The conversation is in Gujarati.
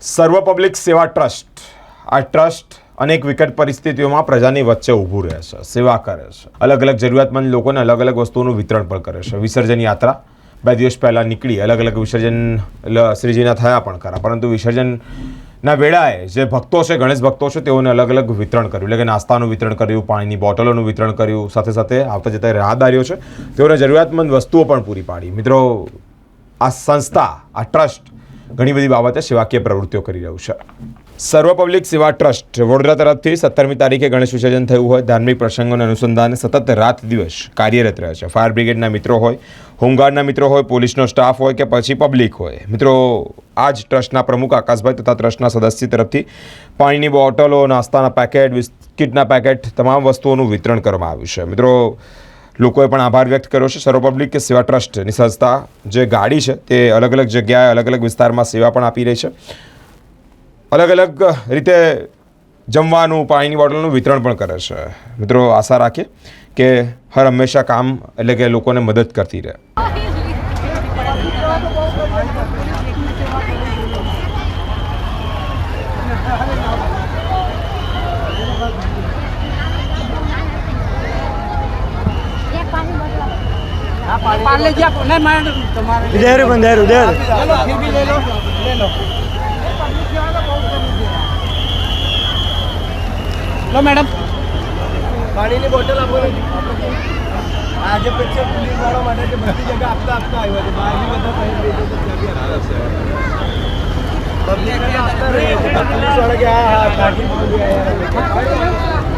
સર્વ પબ્લિક સેવા ટ્રસ્ટ. આ ટ્રસ્ટ અનેક વિકટ પરિસ્થિતિઓમાં પ્રજાની વચ્ચે ઊભું રહે છે, સેવા કરે છે. અલગ અલગ જરૂરિયાતમંદ લોકોને અલગ અલગ વસ્તુઓનું વિતરણ પણ કરે છે. વિસર્જન યાત્રા. બે દિવસ પહેલાં નીકળી અલગ અલગ વિસર્જન શ્રીજીના થયા પણ ખરા. પરંતુ વિસર્જનના વેળાએ જે ભક્તો છે, ગણેશ ભક્તો છે, તેઓને અલગ અલગ વિતરણ કર્યું. એટલે કે નાસ્તાનું વિતરણ કર્યું, પાણીની બોટલોનું વિતરણ કર્યું. સાથે સાથે આવતા જતા રાહદારીઓ છે, તેઓને જરૂરિયાતમંદ વસ્તુઓ પણ પૂરી પાડી. મિત્રો, આ સંસ્થા, આ ટ્રસ્ટ ઘણી બધી બાબતે સેવાકીય પ્રવૃત્તિઓ કરી રહ્યું છે. સર્વ પબ્લિક સેવા ટ્રસ્ટ વડોદરા તરફથી સત્તરમી તારીખે ગણેશ વિસર્જન થયું હોય, ધાર્મિક પ્રસંગોને અનુસંધાને સતત રાત દિવસ કાર્યરત રહે છે. ફાયર બ્રિગેડના મિત્રો હોય, હોમગાર્ડના મિત્રો હોય, પોલીસનો સ્ટાફ હોય કે પછી પબ્લિક હોય. મિત્રો આ જ ટ્રસ્ટના પ્રમુખ આકાશભાઈ તથા ટ્રસ્ટના સદસ્ય તરફથી પાણીની બોટલો, નાસ્તાના પેકેટ, બિસ્કિટના પેકેટ, તમામ વસ્તુઓનું વિતરણ કરવામાં આવ્યું છે. મિત્રો લોકોએ પણ આભાર વ્યક્ત કર્યો છે. સર્વ પબ્લિક સેવા ટ્રસ્ટની સંસ્થા જે ગાડી છે તે અલગ અલગ જગ્યાએ અલગ અલગ વિસ્તારમાં સેવા પણ આપી રહી છે. અલગ અલગ રીતે જમવાનું, પાણીની બોટલનું વિતરણ પણ કરે છે. મિત્રો, આશા રાખીએ કે હર હંમેશા કામ એટલે કે લોકોને મદદ કરતી રહે. पाल लीजिए आप नहीं मैं तुम्हारे इधर बंदर उधर ले लो फिर भी ले लो ले लो लो मैडम પાણીની બોટલ આપો ને આજે પછી પોલીસ વાળા માટે જે બધી જગ્યા આપતા આપતા આવ્યો છે બહાર બી બધા કઈ બેઠો તો ત્યાં બી હાલ છે પબ્લિક આપતા રહે છે પોલીસ વાળા કે હા હા કાઢી દીધું યાર